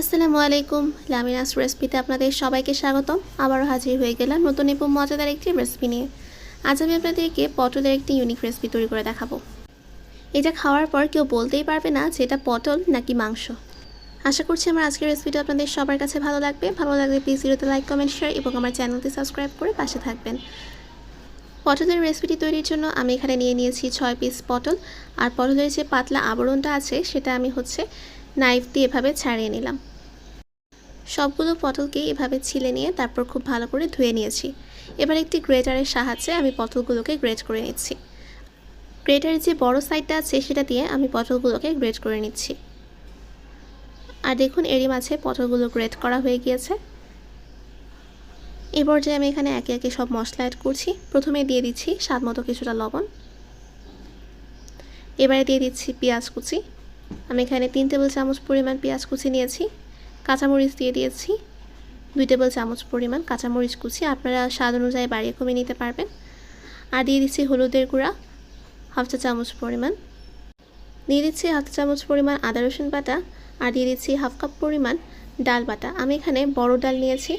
আসসালামু আলাইকুম, লামিনাস রেসিপিতে আপনাদের সবাইকে স্বাগতম। আবারও হাজির হয়ে গেলাম নতুন এবং মজাদার একটি রেসিপি নিয়ে। আজ আমি আপনাদেরকে পটলের একটি ইউনিক রেসিপি তৈরি করে দেখাবো। এটা খাওয়ার পর কেউ বলতেই পারবে না যে এটা পটল নাকি মাংস। আশা করছি আমার আজকের রেসিপিটা আপনাদের সবার কাছে ভালো লাগবে। ভালো লাগলে প্লিজ ভিডিওতে লাইক কমেন্ট শেয়ার এবং আমার চ্যানেলটি সাবস্ক্রাইব করে পাশে থাকবেন। পটলের রেসিপিটি তৈরির জন্য আমি এখানে নিয়ে নিয়েছি ছয় পিস পটল। আর পটলের যে পাতলা আবরণটা আছে সেটা আমি হচ্ছে নাইফ দিয়ে এভাবে ছাড়িয়ে নিলাম। সবগুলো পটলকে এভাবে ছিলে নিয়ে তারপর খুব ভালো করে ধুয়ে নিয়েছি। এবার একটি গ্রেটারের সাহায্যে আমি পটলগুলোকে গ্রেট করে নিচ্ছি। গ্রেটারের যে বড় সাইডটা আছে সেটা দিয়ে আমি পটলগুলোকে গ্রেট করে নিচ্ছি। আর দেখুন, এরই মাঝে পটলগুলো গ্রেট করা হয়ে গিয়েছে। এই পর্যায়ে আমি এখানে একে একে সব মশলা অ্যাড করছি। প্রথমে দিয়ে দিচ্ছি স্বাদ মতো কিছুটা লবণ। এবারে দিয়ে দিচ্ছি পেঁয়াজ কুচি। আমি এখানে তিন টেবিল চামচ পরিমাণ পেঁয়াজ কুচি নিয়েছি, কাঁচামরিচ দিয়ে দিয়েছি, দুই টেবিল চামচ পরিমাণ কাঁচামরিচ কুচি। আপনারা স্বাদ অনুযায়ী বাড়িয়ে কমিয়ে নিতে পারবেন। আর দিয়ে দিচ্ছি হলুদের গুঁড়া, হাফ চা চামচ পরিমাণ। দিয়ে দিচ্ছি হাফ চামচ পরিমাণ আদা রসুন বাটা আর দিয়ে দিচ্ছি হাফ কাপ পরিমাণ ডাল বাটা। আমি এখানে বড় ডাল নিয়েছি।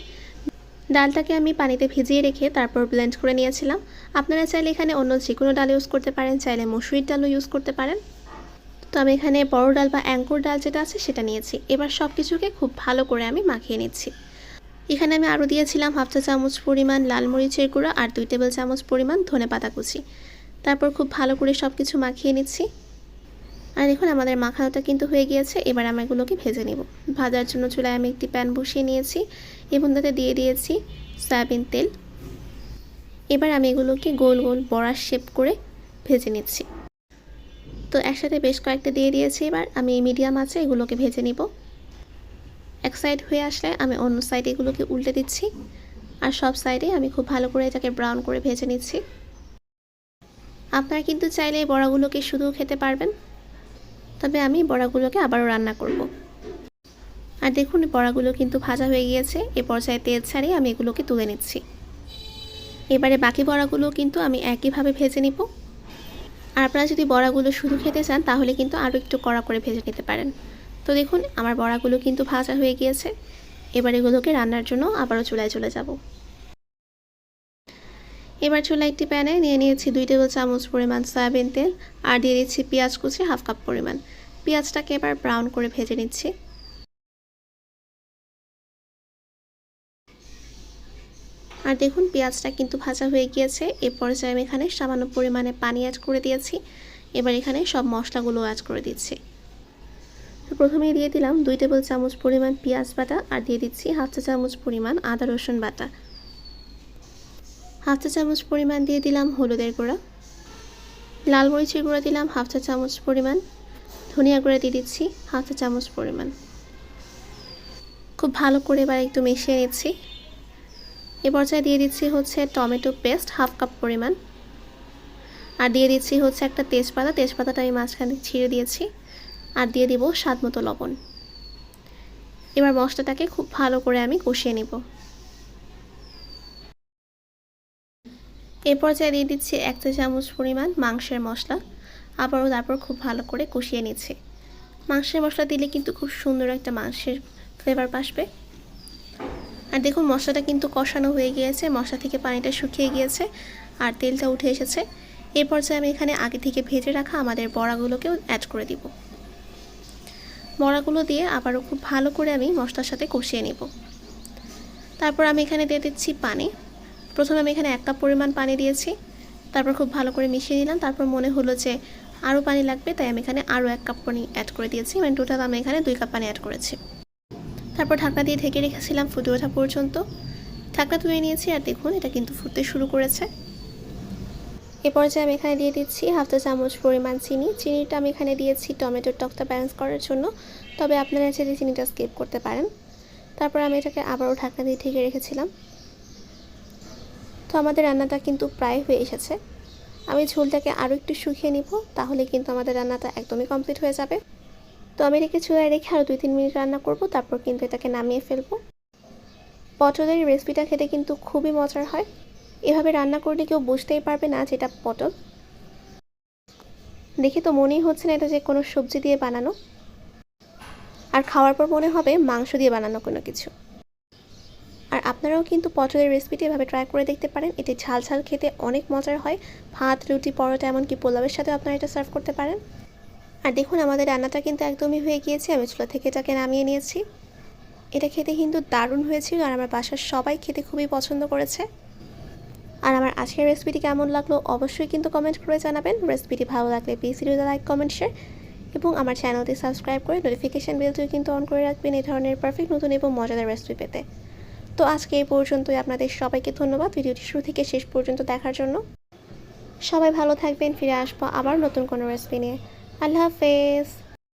ডালটাকে আমি পানিতে ভিজিয়ে রেখে তারপর ব্লেন্ড করে নিয়েছিলাম। আপনারা চাইলে এখানে অন্য যে কোনো ডাল ইউজ করতে পারেন, চাইলে মসুরির ডালও ইউজ করতে পারেন। তো আমি এখানে বড় ডাল বা অ্যাঙ্কুর ডাল যেটা আছে সেটা নিয়েছি। এবার সব কিছুকে খুব ভালো করে আমি মাখিয়ে নিচ্ছি। এখানে আমি আরও দিয়েছিলাম হাফ চা চামচ পরিমাণ লাল মরিচের গুঁড়ো আর দুই টেবিল চামচ পরিমাণ ধনে পাতা কুচি। তারপর খুব ভালো করে সব কিছু মাখিয়ে নিচ্ছি। আর দেখুন আমাদের মাখানোটা কিন্তু হয়ে গিয়েছে, এবার আমি এগুলোকে ভেজে নেব। ভাজার জন্য চুলায় আমি একটি প্যান বসিয়ে নিয়েছি। এবং তাতে দিয়ে দিয়েছি সয়াবিন তেল। এবার আমি এগুলোকে গোল গোল বড়ার শেপ করে ভেজে নিচ্ছি। তো একসাথে বেশ কয়েকটা দিয়ে দিয়েছি, এবার আমি মিডিয়াম আছে এগুলোকে ভেজে নিব। এক সাইড হয়ে আসলে আমি অন্য সাইডে এগুলোকে উল্টে দিচ্ছি, আর সব সাইডে আমি খুব ভালো করে এটাকে ব্রাউন করে ভেজে নিচ্ছি। আপনারা কিন্তু চাইলে এই বড়াগুলোকে শুধু খেতে পারবেন, তবে আমি বড়াগুলোকে আবারও রান্না করব। আর দেখুন, বড়াগুলো কিন্তু ভাজা হয়ে গিয়েছে, এ পর্যায়ে তেল ছাড়িয়ে আমি এগুলোকে তুলে নিচ্ছি। এবারে বাকি বড়াগুলো কিন্তু আমি একইভাবে ভেজে নিব। আর আপনারা যদি বড়াগুলো শুধু খেতে চান, তাহলে কিন্তু আরও একটু কড়া করে ভেজে নিতে পারেন। তো দেখুন, আমার বড়াগুলো কিন্তু ভাজা হয়ে গিয়েছে। এবার এগুলোকে রান্নার জন্য আবারও চুলায় চলে যাব। এবার চুলা একটি প্যানে নিয়ে নিয়েছি দুই টেবিল চামচ পরিমাণ সয়াবিন তেল আর দিয়ে দিচ্ছি পেঁয়াজ কুচি হাফ কাপ পরিমাণ। পেঁয়াজটাকে এবার ব্রাউন করে ভেজে নিচ্ছি। আর দেখুন, পেঁয়াজটা কিন্তু ভাজা হয়ে গিয়েছে। এ পর্যায়ে আমি এখানে সামান্য পরিমাণে পানি অ্যাড করে দিয়েছি। এবার এখানে সব মশলাগুলো অ্যাড করে দিচ্ছি। তো প্রথমেই দিয়ে দিলাম দুই টেবিল চামচ পরিমাণ পেঁয়াজ বাটা আর দিয়ে দিচ্ছি হাফ চা চামচ পরিমাণ আদা রসুন বাটা। হাফ চা চামচ পরিমাণ দিয়ে দিলাম হলুদের গুঁড়া। লাল মরিচের গুঁড়া দিলাম হাফ চা চামচ পরিমাণ। ধনিয়া গুঁড়া দিয়ে দিচ্ছি হাফ চা চামচ পরিমাণ। খুব ভালো করে এবার একটু মিশিয়ে নিচ্ছি। এ পর্যায়ে দিয়ে দিচ্ছি হচ্ছে টমেটো পেস্ট হাফ কাপ পরিমাণ। আর দিয়ে দিচ্ছি হচ্ছে একটা তেজপাতা, তেজপাতাটা আমি মাঝখানে ছিঁড়ে দিয়েছি। আর দিয়ে দিব স্বাদ মতো লবণ। এবার মশলাটাকে খুব ভালো করে আমি কষিয়ে নিব। এ পর্যায়ে দিয়ে দিচ্ছি এক চা চামচ পরিমাণ মাংসের মশলা। আবারও তারপর খুব ভালো করে কষিয়ে নিচ্ছি। মাংসের মশলা দিলে কিন্তু খুব সুন্দর একটা মাংসের ফ্লেভার পাসবে আর দেখুন, মশলাটা কিন্তু কষানো হয়ে গিয়েছে, মশলা থেকে পানিটা শুকিয়ে গিয়েছে আর তেলটা উঠে এসেছে। এই পর্যায়ে আমি এখানে আগে থেকে ভেজে রাখা আমাদের বড়াগুলোকেও অ্যাড করে দিব। বড়াগুলো দিয়ে আবারও খুব ভালো করে আমি মশলার সাথে কষিয়ে নেব। তারপর আমি এখানে দিয়ে দিচ্ছি পানি। প্রথমে আমি এখানে এক কাপ পরিমাণ পানি দিয়েছি। তারপর খুব ভালো করে মিশিয়ে নিলাম। তারপর মনে হলো যে আরও পানি লাগবে, তাই আমি এখানে আরও এক কাপ পানি অ্যাড করে দিয়েছি। মানে টোটাল আমি এখানে দুই কাপ পানি অ্যাড করেছি। তারপর ঢাকনা দিয়ে ঢেকে রেখেছিলাম ফুটে ওঠা পর্যন্ত। ঢাকনা তুলে নিয়েছি আর দেখুন, এটা কিন্তু ফুটতে শুরু করেছে। এ পর্যায়ে আমি এখানে দিয়ে দিচ্ছি হাফ চা চামচ পরিমাণ চিনি। চিনিটা আমি এখানে দিয়েছি টমেটোর টকটা ব্যালেন্স করার জন্য। তবে আপনারা চাইলে চিনিটা স্কিপ করতে পারেন। তারপর আমি এটাকে আবারও ঢাকনা দিয়ে ঢেকে রেখেছিলাম। তো আমাদের রান্নাটা কিন্তু প্রায় হয়ে এসেছে। আমি ঝোলটাকে আরও একটু শুকিয়ে নিব, তাহলে কিন্তু আমাদের রান্নাটা একদমই কমপ্লিট হয়ে যাবে। তো আমি এটাকে চুলায় রেখে আরও দুই তিন মিনিট রান্না করব, তারপর কিন্তু এটাকে নামিয়ে ফেলব। পটলের রেসিপিটা খেতে কিন্তু খুবই মজার হয়। এভাবে রান্না করলে কেউ বুঝতেই পারবে না যে এটা পটল। দেখে তো মনেই হচ্ছে না এটা যে কোনো সবজি দিয়ে বানানো। আর খাওয়ার পর মনে হবে মাংস দিয়ে বানানো কোনো কিছু। আর আপনারাও কিন্তু পটলের রেসিপিটি এভাবে ট্রাই করে দেখতে পারেন। এটি ঝাল ঝাল খেতে অনেক মজার হয়। ভাত, রুটি, পরোটা, এমনকি পোলাওয়ের সাথে আপনারা এটা সার্ভ করতে পারেন। আর দেখুন, আমাদের রান্নাটা কিন্তু একদমই হয়ে গিয়েছে। আমি চুলা থেকে এটাকে নামিয়ে নিয়েছি। এটা খেতে কিন্তু দারুণ হয়েছিল আর আমার বাসার সবাই খেতে খুবই পছন্দ করেছে। আর আমার আজকের রেসিপিটি কেমন লাগল অবশ্যই কিন্তু কমেন্ট করে জানাবেন। রেসিপিটি ভালো লাগলে প্লিজ ভিডিওতে লাইক কমেন্ট শেয়ার এবং আমার চ্যানেলটি সাবস্ক্রাইব করে নোটিফিকেশান বেলটিও কিন্তু অন করে রাখবেন এই ধরনের পারফেক্ট নতুন এবং মজাদার রেসিপি পেতে। তো আজকে এই পর্যন্তই। আপনাদের সবাইকে ধন্যবাদ ভিডিওটি শুরু থেকে শেষ পর্যন্ত দেখার জন্য। সবাই ভালো থাকবেন। ফিরে আসব আবার নতুন কোনো রেসিপি নিয়ে। আল্লাহ হাফেজ